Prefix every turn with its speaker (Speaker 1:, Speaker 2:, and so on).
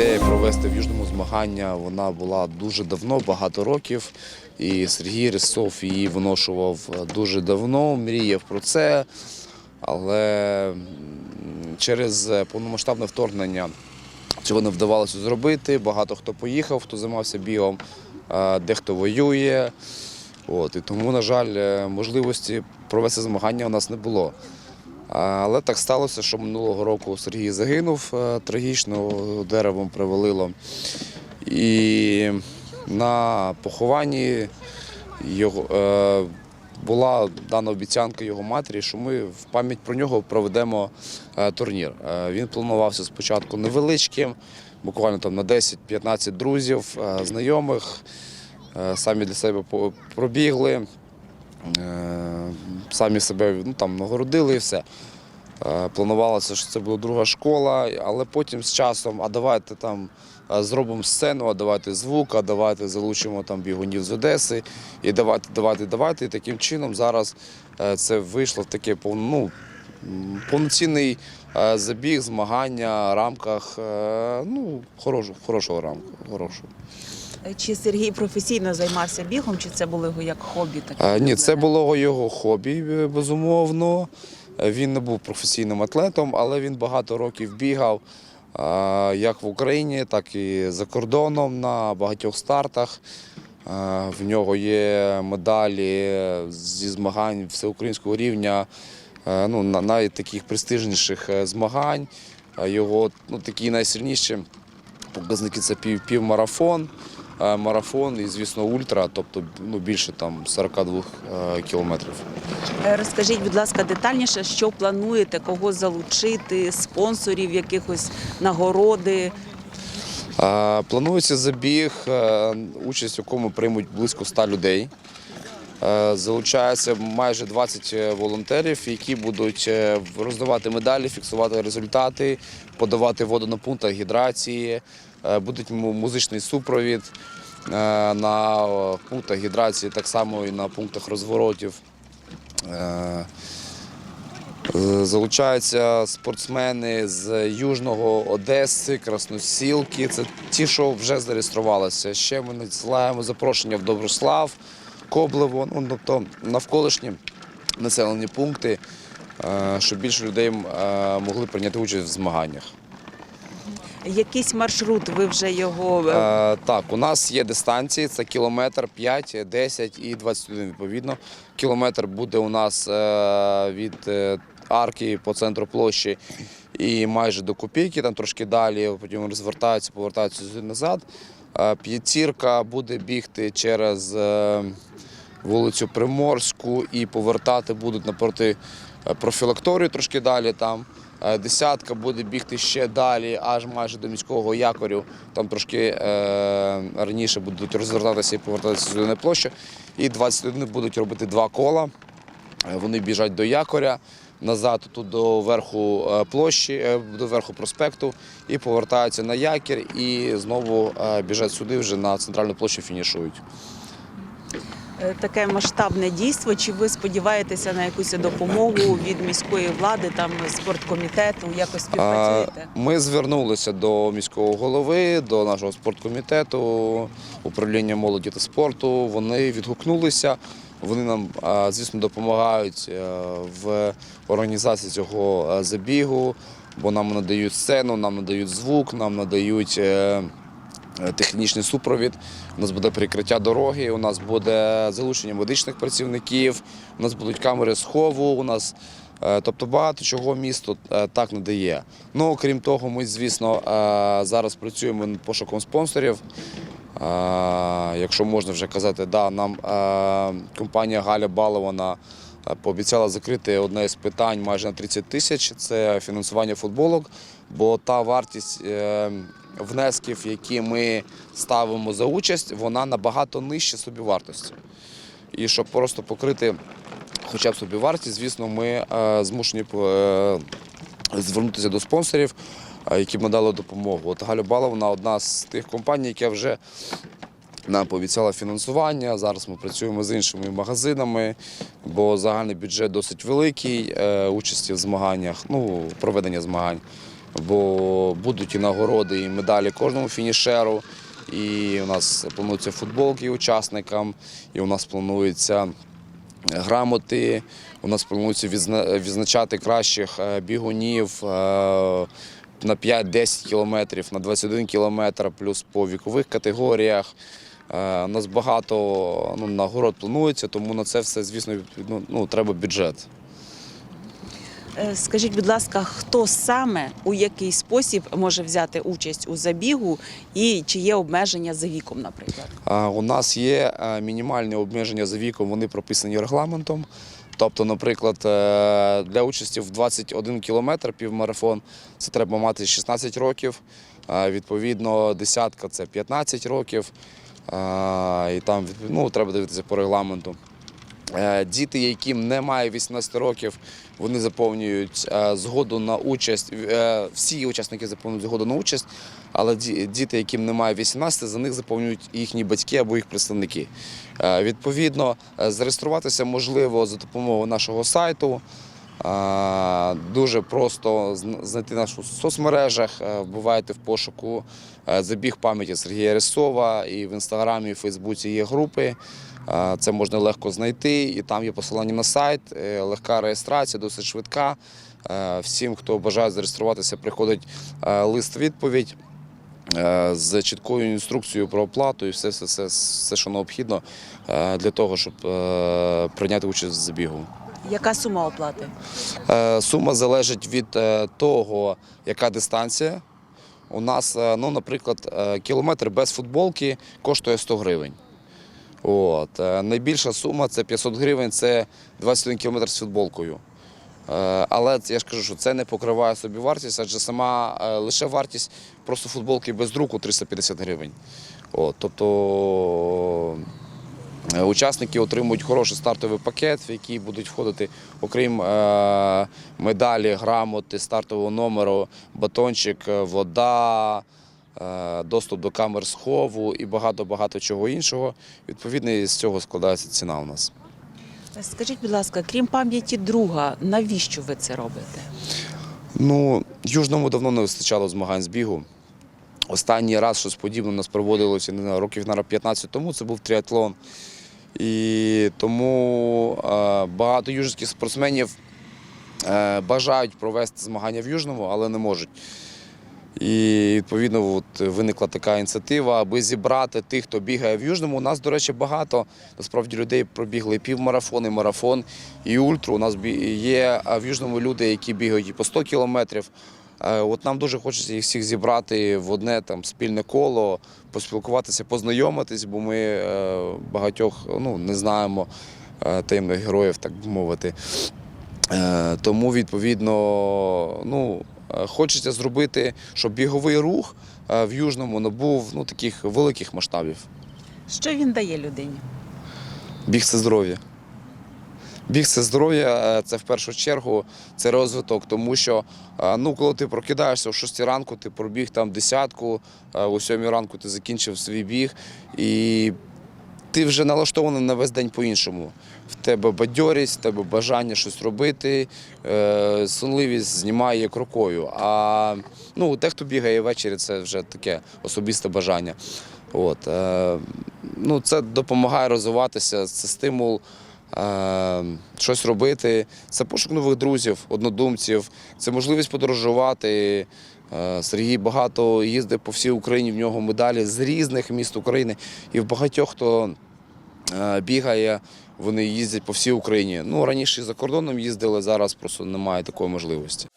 Speaker 1: Ідея провести в Южному змагання вона була дуже давно, багато років. І Сергій Рисов її виношував дуже давно, мріяв про це. Але через повномасштабне вторгнення цього не вдавалося зробити. Багато хто поїхав, хто займався бігом, дехто воює. От, і тому, на жаль, е, можливості провести змагання у нас не було. Але так сталося, що минулого року Сергій загинув е, трагічно, деревом привалило. І на похованні його, е, була дана обіцянка його матері, що ми в пам'ять про нього проведемо е, турнір. Е, він планувався спочатку невеличким, буквально там на 10-15 друзів, е, знайомих. Е, самі для себе пробігли, самі себе ну, там, нагородили і все. Е, Планувалося, що це була друга школа, але потім з часом, а давайте там е, зробимо сцену, а давайте звук, а давайте залучимо там бігунів з Одеси, і давайте, давайте, давайте. І таким чином зараз е, це вийшло в таке ну, повноцінний е, забіг, змагання в рамках е, ну, хорошого, хорошого рамку. Хорошого.
Speaker 2: Чи Сергій професійно займався бігом, чи це було його як хобі? Таке
Speaker 1: Е, Ні, це було його хобі, е, безумовно. Е, Він не був професійним атлетом, але він багато років бігав е, як в Україні, так і за кордоном на багатьох стартах. В нього є медалі зі змагань всеукраїнського рівня, ну, на- навіть таких престижніших змагань. Його ну, такі найсильніші показники це пів, півмарафон, марафон і, звісно, ультра, тобто ну, більше там 42 е, кілометрів.
Speaker 2: Е, Розкажіть, будь ласка, детальніше, що плануєте, кого залучити, спонсорів, якихось нагороди.
Speaker 1: Е, Планується забіг, е, участь в якому приймуть близько 100 людей. Е, Залучається майже 20 волонтерів, які будуть е, роздавати медалі, фіксувати результати, подавати воду на пунктах гідрації, Е, будуть музичний супровід е, на е, пунктах гідрації, так само і на пунктах розворотів. Е, Е, Залучаються спортсмени з Южного Одеси, Красносілки. Це ті, що вже зареєструвалися. Ще ми надсилаємо запрошення в Доброслав, Коблево, ну тобто навколишні населені пункти, е, щоб більше людей е, могли прийняти участь в змаганнях.
Speaker 2: Якийсь маршрут, ви вже його е,
Speaker 1: Е, так, у нас є дистанції, це кілометр 5, 10 і 21 відповідно. Кілометр буде у нас е, від е, арки по центру площі і майже до копійки, там трошки далі, потім розвертаються, повертаються сюди назад. Е, п'ятірка буде бігти через е, вулицю Приморську і повертати будуть напроти е, профілакторію трошки далі там. Е, Десятка буде бігти ще далі, аж майже до міського якорю. Там трошки е, раніше будуть розвертатися і повертатися сюди на площу. І 21 будуть робити два кола. Е, Вони біжать до якоря, назад тут до верху е, площі, до верху проспекту, і повертаються на якір, і знову біжать сюди вже на центральну площу фінішують.
Speaker 2: Е, таке масштабне дійство. Чи ви сподіваєтеся на якусь допомогу від міської влади, там спорткомітету? Якось співпрацюєте?
Speaker 1: Ми звернулися до міського голови, до нашого спорткомітету, управління молоді та спорту. Вони відгукнулися. Вони нам, звісно, допомагають е, в організації цього е, забігу, бо нам надають сцену, нам надають звук, нам надають. Е, Технічний супровід, у нас буде прикриття дороги, у нас буде залучення медичних працівників, у нас будуть камери схову, у нас Е, Тобто багато чого місто е, так надає. Ну, окрім того, ми, звісно, зараз працюємо над пошуком спонсорів. Якщо можна вже казати, да, нам компанія Галя Балована пообіцяла закрити одне з питань майже на 30 тисяч це фінансування футболок, бо та вартість внесків, які ми ставимо за участь, вона набагато нижче собівартості. І щоб просто покрити хоча б собі вартість, звісно, ми е, змушені е, звернутися до спонсорів, е, які б надали допомогу. От Галя Баловна одна з тих компаній, яка вже нам пообіцяла фінансування. Зараз ми працюємо з іншими магазинами, бо загальний бюджет досить великий, участі в змаганнях, ну, проведення змагань. Бо будуть і нагороди, і медалі кожному фінішеру. І у нас плануються футболки учасникам, і у нас планується грамоти. У нас планується відзначати кращих е, бігунів е, на 5-10 кілометрів, на 21 кілометр, плюс по вікових категоріях. Е, У нас багато ну, нагород планується, тому на це все, звісно, ну, треба бюджет.
Speaker 2: Е, Скажіть, будь ласка, хто саме у який спосіб може взяти участь у забігу і чи є обмеження за віком, наприклад?
Speaker 1: У нас є е, мінімальні обмеження за віком, вони прописані регламентом. Тобто, наприклад, е, для участі в 21 кілометр півмарафон це треба мати 16 років. Відповідно, десятка це 15 років. І там ну, треба дивитися по регламенту. Е, Діти, яким немає 18 років, вони заповнюють е, згоду на участь. Е, Всі учасники заповнюють згоду на участь, але діти, яким немає 18, за них заповнюють їхні батьки або їх представники. Відповідно, зареєструватися можливо за допомогою нашого сайту. Дуже просто знайти нас у соцмережах. Е, в пошуку забіг пам'яті Сергія Рисова і в інстаграмі, і в Фейсбуці є групи. Це можна легко знайти, і там є посилання на сайт, е, легка реєстрація, досить швидка. Е, Всім, хто бажає зареєструватися, приходить е, лист-відповідь е, з чіткою інструкцією про оплату і все, все, все, все що необхідно для того, щоб прийняти участь в забігу.
Speaker 2: Яка сума оплати?
Speaker 1: Сума залежить від того, яка дистанція. У нас, ну, наприклад, кілометр без футболки коштує 100 гривень. От. е, Найбільша сума це 500 гривень, це 21 кілометр з футболкою. Е, Але я ж кажу, що це не покриває собі вартість, адже сама е, лише вартість просто футболки без друку 350 гривень. От, тобто Учасники отримують хороший стартовий пакет, в який будуть входити, окрім медалі, грамоти, стартового номеру, батончик, вода, доступ до камер схову і багато-багато чого іншого. Відповідно, з цього складається ціна у нас.
Speaker 2: Скажіть, будь ласка, крім пам'яті друга, навіщо ви це робите?
Speaker 1: Ну, Южному давно не вистачало змагань з бігу. Останній раз щось подібне у нас проводилося не знаю, років на 15 тому, це був тріатлон. І тому е, багато южних спортсменів е, бажають провести змагання в Южному, але не можуть. І відповідно от, виникла така ініціатива, аби зібрати тих, хто бігає в Южному. У нас, до речі, багато насправді людей пробігли і півмарафон, і марафон, і ультру. У нас є в Южному люди, які бігають і по 100 кілометрів. Е, От нам дуже хочеться їх всіх зібрати в одне там спільне коло, поспілкуватися, познайомитись, бо ми е, багатьох ну, не знаємо е, таємних героїв, так би мовити. Тому, відповідно, ну, хочеться зробити, щоб біговий рух е, в Южному набув ну, таких великих масштабів.
Speaker 2: Що він дає людині?
Speaker 1: Біг це здоров'я. Біг це здоров'я, е, це в першу чергу це розвиток, тому що е, ну, коли ти прокидаєшся о 6 ранку, ти пробіг там десятку, е, о 7 ранку ти закінчив свій біг, і ти вже налаштований на весь день по-іншому. В тебе бадьорість, в тебе бажання щось робити, е, сонливість знімає як рукою. А ну, дехто бігає ввечері, це вже таке особисте бажання. От, е, ну, це допомагає розвиватися, це стимул е, щось робити. Це пошук нових друзів, однодумців, це можливість подорожувати. Е, Сергій багато їздив по всій Україні, в нього медалі з різних міст України. І в багатьох, хто е, бігає, вони їздять по всій Україні. Ну, раніше за кордоном їздили, зараз просто немає такої можливості.